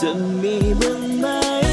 จะมีบ้างไหม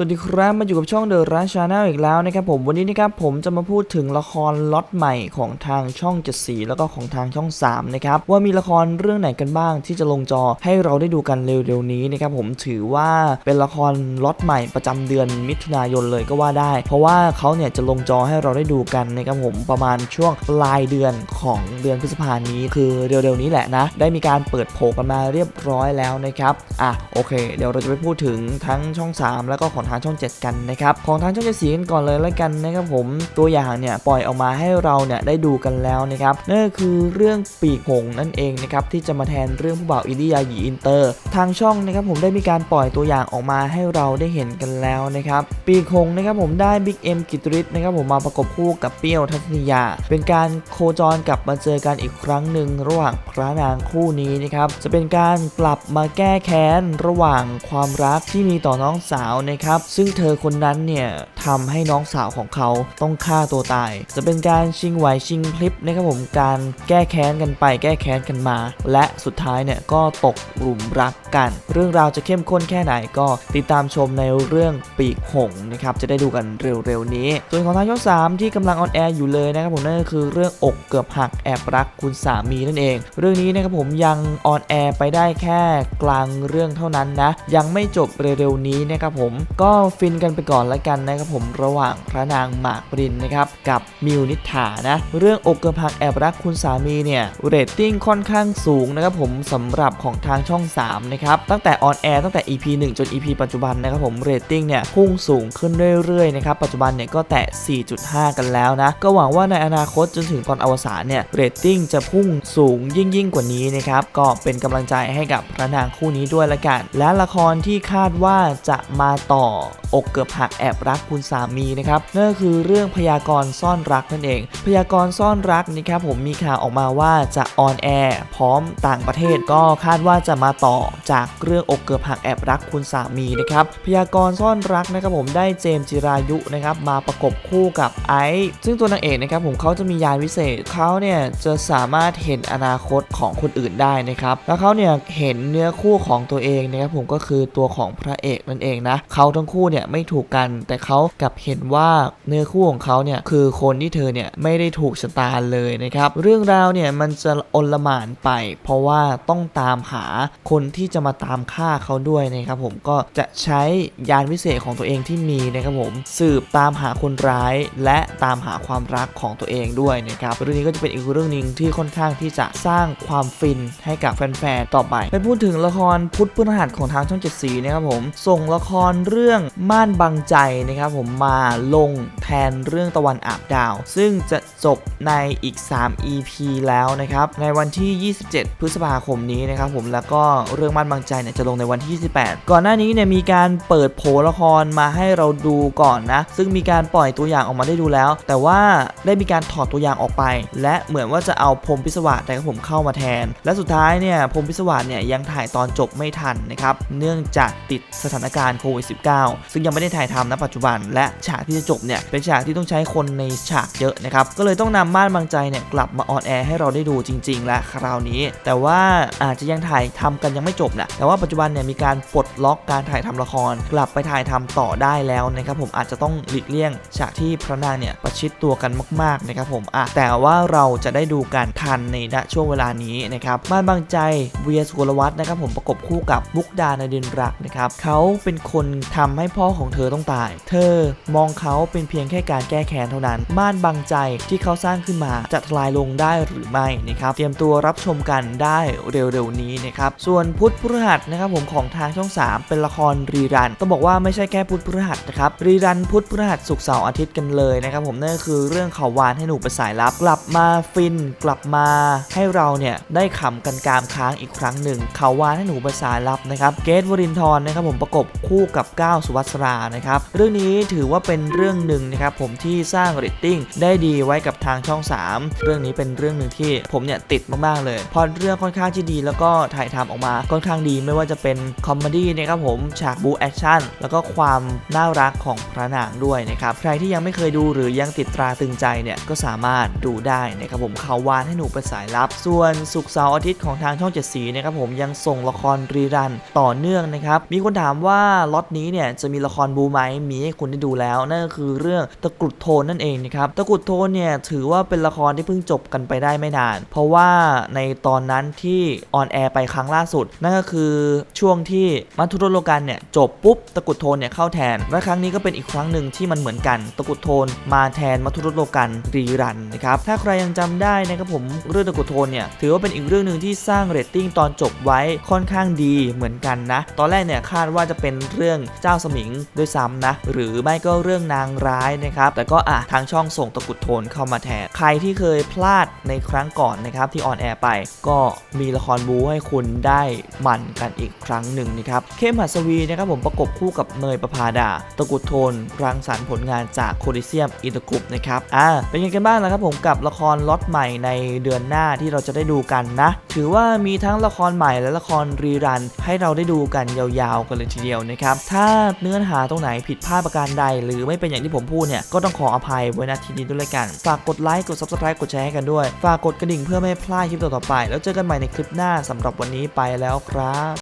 สวัสดีครับมาอยู่กับช่อง The Rush Channel อีกแล้วนะครับผมวันนี้นะครับผมจะมาพูดถึงละครล็อตใหม่ของทางช่องเจ็ดสีแล้วก็ของทางช่อง3นะครับว่ามีละครเรื่องไหนกันบ้างที่จะลงจอให้เราได้ดูกันเร็วๆนี้นะครับผมถือว่าเป็นละครล็อตใหม่ประจำเดือนมิถุนายนเลยก็ว่าได้ เพราะว่าเขาเนี่ยจะลงจอให้เราได้ดูกันนะครับผมประมาณช่วงปลายเดือนของเดือนพฤษภานี้คือเร็วๆนี้แหละนะ ได้มีการเปิดโผกันมาเรียบร้อยแล้วนะครับอะโอเค เดี๋ยวเราจะไปพูดถึงทั้งช่อง 3 แล้วก็ของทางช่อง 7 กันนะครับของทางช่องเจ็ดสีกันก่อนเลยแล้วกันนะครับผมตัวอย่างเนี่ยปล่อยออกมาให้เราเนี่ยได้ดูกันแล้วนะครับนั่นก็คือเรื่องปีกหงส์นั่นเองนะครับที่จะมาแทนเรื่องผู้บ่าวอินเดียหยีอินเตอร์ ทางช่องนะครับผมได้มีการปล่อยตัวอย่างออกมาให้เราได้เห็นกันแล้วนะครับปีกหงส์นะครับผมได้บิ๊กเอ็มกิตริศนะครับผมมาประกบคู่กับเปรี้ยวทัศนียา เป็นการโคจรกลับมาเจอกันอีกครั้งหนึ่งระหว่างพระนางคู่นี้นะครับจะเป็นการกลับมาแก้แค้นระหว่างความรักที่มีต่อน้องสาวนะครับซึ่งเธอคนนั้นเนี่ยทำให้น้องสาวของเขาต้องฆ่าตัวตาย จะเป็นการชิงไหวชิงพลิบนะครับผมการแก้แค้นกันไป แก้แค้นกันมา และสุดท้ายเนี่ยก็ตกหลุมรักกัน เรื่องราวจะเข้มข้นแค่ไหนก็ติดตามชมในเรื่องปีกหงส์นะครับจะได้ดูกันเร็วๆนี้ ส่วนของทางช่อง3ที่กำลังออนแอร์อยู่เลยนะครับผมนั่นก็คือเรื่องอกเกือบหักแอบรักคุณสามีนั่นเอง เรื่องนี้นะครับผมยังออนแอร์ไปได้แค่กลางเรื่องเท่านั้นนะยังไม่จบเร็วๆนี้นะครับผมก็ฟินกันไปก่อนละกันนะครับผมระหว่างพระนางหมากปรินนะครับกับมิวนิษฐานะเรื่องอกกือบหักแอบรักคุณสามีเนี่ยเรตติ้งค่อนข้างสูงนะครับผมสำหรับของทางช่อง3นะครับตั้งแต่ออนแอร์ตั้งแต่ EP 1 จน EP ปัจจุบันนะครับผมเรตติ้งเนี่ยพุ่งสูงขึ้นเรื่อยๆนะครับปัจจุบันเนี่ยก็แตะ 4.5 กันแล้วนะก็หวังว่าในอนาคตจนถึงตอนอวสานเนี่ยเรตติ้งจะพุ่งสูงยิ่งยิ่งๆกว่านี้นะครับก็เป็นกำลังใจให้กับพระนางคู่นี้ด้วยละกัน และละครที่คาดว่าจะมาต่ออกเกือบหักแอบรักคุณสามีนะครับนั่นก็คือเรื่องพยากรณ์ซ่อนรักนั่นเอง พยากรณ์ซ่อนรักนะครับผมมีข่าวออกมาว่าจะออนแอร์พร้อมต่างประเทศก็คาดว่าจะมาต่อจากเรื่องอกเกือบหักแอบรักคุณสามีนะครับพยากรณ์ซ่อนรักนะครับผมได้เจมส์จิรายุนะครับมาประกบคู่กับไอซ์ซึ่งตัวนางเอกนะครับผมเขาจะมียานวิเศษเขาเนี่ยจะสามารถเห็นอนาคตของคนอื่นได้นะครับแล้วเขาเนี่ยเห็นเนื้อคู่ของตัวเองนะครับผมก็คือตัวของพระเอกนั่นเองนะเขาทั้งคู่เนี่ยไม่ถูกกันแต่เขากลับเห็นว่าเนื้อคู่ของเขาเนี่ยคือคนที่เธอเนี่ยไม่ได้ถูกชะตาเลยนะครับเรื่องราวเนี่ยมันจะอลหมานไป เพราะว่าต้องตามหาคนที่จะมาตามฆ่าเขาด้วยนะครับผมก็จะใช้ยานวิเศษของตัวเองที่มีนะครับผมสืบตามหาคนร้าย และตามหาความรักของตัวเองด้วยนะครับเรื่องนี้ก็จะเป็นอีกเรื่องหนึ่งที่ค่อนข้างที่จะสร้างความฟินให้กับแฟนๆต่อไปไปพูดถึงละครพุทธพฤหัสของทางช่องเจ็ดสีนะครับผมส่งละครเรื่องม่านบังใจนะครับผมมาลงแทนเรื่องตะวันอาบดาว ซึ่งจะจบในอีก 3 EP แล้วนะครับ ในวันที่ 27 พฤษภาคมนี้นะครับผมแล้วก็เรื่องม่านบังใจเนี่ยจะลงในวันที่ 28 ก่อนหน้านี้เนี่ยมีการเปิดโผละครมาให้เราดูก่อนนะ ซึ่งมีการปล่อยตัวอย่างออกมาได้ดูแล้ว แต่ว่าได้มีการถอดตัวอย่างออกไป และเหมือนว่าจะเอาพรมพิศวาสแต่ผมเข้ามาแทน และสุดท้ายเนี่ยพรมพิศวาสเนี่ยยังถ่ายตอนจบไม่ทันนะครับเนื่องจากติดสถานการณ์โควิด -19 ซึ่งยังไม่ได้ถ่ายทำณปัจจุบัน และฉากที่จะจบเนี่ยเป็นฉากที่ต้องใช้คนในฉากเยอะนะครับก็เลยต้องนำม่านบางใจเนี่ยกลับมาออนแอร์ให้เราได้ดูจริง ๆ และคราวนี้ แต่ว่าอาจจะยังถ่ายทำกันยังไม่จบนะแต่ว่าปัจจุบันเนี่ยมีการปลดล็อกการถ่ายทำละคร กลับไปถ่ายทำต่อได้แล้วนะครับผมอาจจะต้องหลีกเลี่ยง ฉากที่พระนางเนี่ยประชิดตัวกันมากๆนะครับผมอะแต่ว่าเราจะได้ดูกันทันในณช่วงเวลานี้นะครับม่านบางใจเวียสุกลวัฒน์นะครับผมประกบคู่กับมุกดาในดินรักนะครับเขาเป็นคนทำให้พ่อของเธอต้องตาย เธอมองเขาเป็นเพียงแค่การแก้แค้นเท่านั้น ม่านบางใจที่เขาสร้างขึ้นมาจะทลายลงได้หรือไม่นะครับ เตรียมตัวรับชมกันได้เร็วๆนี้นะครับ ส่วนพุทธพฤหัสนะครับผมของทางช่อง 3 เป็นละครรีรัน ต้องบอกว่าไม่ใช่แค่พุทธพฤหัสนะครับ รีรันพุทธพฤหัสศุกเสาร์อาทิตย์กันเลยนะครับผมนั่นก็คือเรื่องเขาวานให้หนูไปสายลับ กลับมาฟินกลับมาให้เราเนี่ยได้ขำกันกามค้างอีกครั้งหนึ่งเขาวานให้หนูไปสายลับนะครับ เกตวรินทร์นะครับผมประกบคู่กับก้าวสุวัสรานะครับ เรื่องนี้ถือว่าเป็นเรื่องหนึ่งนะครับผมที่สร้างเรตติ้งได้ดีไว้กับทางช่อง 3 เรื่องนี้เป็นเรื่องหนึ่งที่ผมเนี่ยติดมากๆเลยพราะเรื่องค่อนข้างที่ดีแล้วก็ถ่ายทำออกมาค่อนข้างดีไม่ว่าจะเป็นคอมเมดี้นะครับผมฉากบูแอคชั่นแล้วก็ความน่ารักของพระนางด้วยนะครับใครที่ยังไม่เคยดูหรือยังติดตราตึงใจเนี่ยก็สามารถดูได้นะครับผมเขาวานให้หนูเป็นสายลับ ส่วนสุกร์เสาร์อาทิตย์ของทางช่องเจ็ดสีนะครับผมยังส่งละครรีรันต่อเนื่องนะครับมีคนถามว่าล็อตนี้เนี่ยจะมีละครบูไหมมีให้คุณได้ดูแล้ว นั่นก็คือเรื่องตะกรุดโทนนั่นเองนะครับตะกรุดโทนเนี่ยถือว่าเป็นละครที่เพิ่งจบกันไปได้ไม่นาน เพราะว่าในตอนนั้นที่ออนแอร์ไปครั้งล่าสุด นั่นก็คือช่วงที่มัทุรโลกันเนี่ยจบปุ๊บตะกรุดโทนเนี่ยเข้าแทนและครั้งนี้ก็เป็นอีกครั้งหนึ่งที่มันเหมือนกัน ตะกรุดโทนมาแทนมัทุรโลกันรีรันนะครับถ้าใครยังจำได้นะครับผมเรื่องตะกรุดโทนเนี่ยถือว่าเป็นอีกเรื่องหนึ่งที่สร้างเรตติ้งตอนจบไว้ค่อนข้างดีเหมือนกันนะ ตอนแรกเนี่ยคาดว่าจะเป็นเรื่องเจ้าสมิงด้วยซ้ำนะ หรือไม่ก็เรื่องนางร้ายนะครับ แต่ก็อะทางช่องส่งตะกุดโทนเข้ามาแทน ใครที่เคยพลาดในครั้งก่อนนะครับ ที่ออนแอร์ไป ก็มีละครบูให้คุณได้มันกันอีกครั้งหนึ่งนะครับ เข้มหัสวีนะครับผมประกบคู่กับเนยประภาดา ตะกุดโทนรังสรรค์ผลงานจากโคดิเซียมอินเตอร์กรุ๊ปนะครับ อ่า เป็นยังไงกันบ้างล่ะครับผมกับละครล็อตใหม่ในเดือนหน้าที่เราจะได้ดูกันนะ ถือว่ามีทั้งละครใหม่และละครรีรัน ให้เราได้ดูกันยาวๆกันเลยทีเดียวนะครับ ถ้าเนื้อหหาตรงไหนผิดพลาดประการใด หรือไม่เป็นอย่างที่ผมพูดเนี่ย ก็ต้องขออภัยไว้ณทีนี้ด้วยกัน ฝากกดไลค์ กด subscribe กดแชร์ให้กันด้วย ฝากกดกระดิ่งเพื่อไม่พลาดคลิปต่อๆไป แล้วเจอกันใหม่ในคลิปหน้าสำหรับวันนี้ไปแล้วครับ